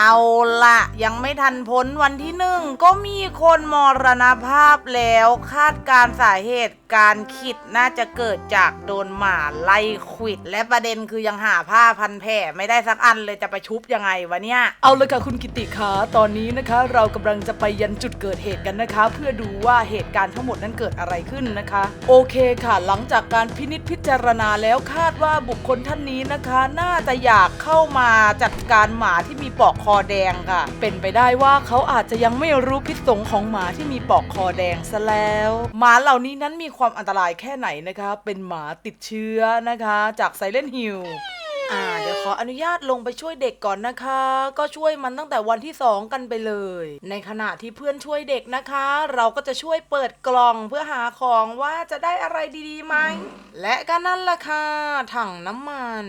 เอาละยังไม่ทันพ้นวันที่หนึ่งก็มีคนมรณภาพแล้วคาดการสาเหตุการขิดน่าจะเกิดจากโดนหมาไล่ขิด และประเด็นคือยังหาผ้าพันแผลไม่ได้สักอันเลยจะไปชุบยังไงวะเนี่ย เอาเลยค่ะคุณกิติคะตอนนี้นะคะ เรากำลังจะไปยันจุดเกิดเหตุกันนะคะ เพื่อดูว่าเหตุการณ์ทั้งหมดนั้นเกิดอะไรขึ้นนะคะ โอเคค่ะ หลังจากการพินิจพิจารณาแล้วคาดว่าบุคคลท่านนี้นะคะ น่าจะอยากเข้ามาจัดการหมาที่มีปอกคออแดงค่ะ เป็นไปได้ว่าเขาอาจจะยังไม่รู้พิษสงของหมาที่มีปอกคอแดงซะแล้ว หมาเหล่านี้นั้นมีความอันตรายแค่ไหนนะคะ เป็นหมาติดเชื้อนะคะ จากไซเลนฮิลอ่าเดี๋ยวขออนุญาตลงไปช่วยเด็กก่อนนะคะ ก็ช่วยมันตั้งแต่วันที่ 2 กันไปเลย ในขณะที่เพื่อนช่วยเด็กนะคะ เราก็จะช่วยเปิดกล่องเพื่อหาของว่าจะได้อะไรดีๆไหมและก็นั่นล่ะค่ะถังน้ำมัน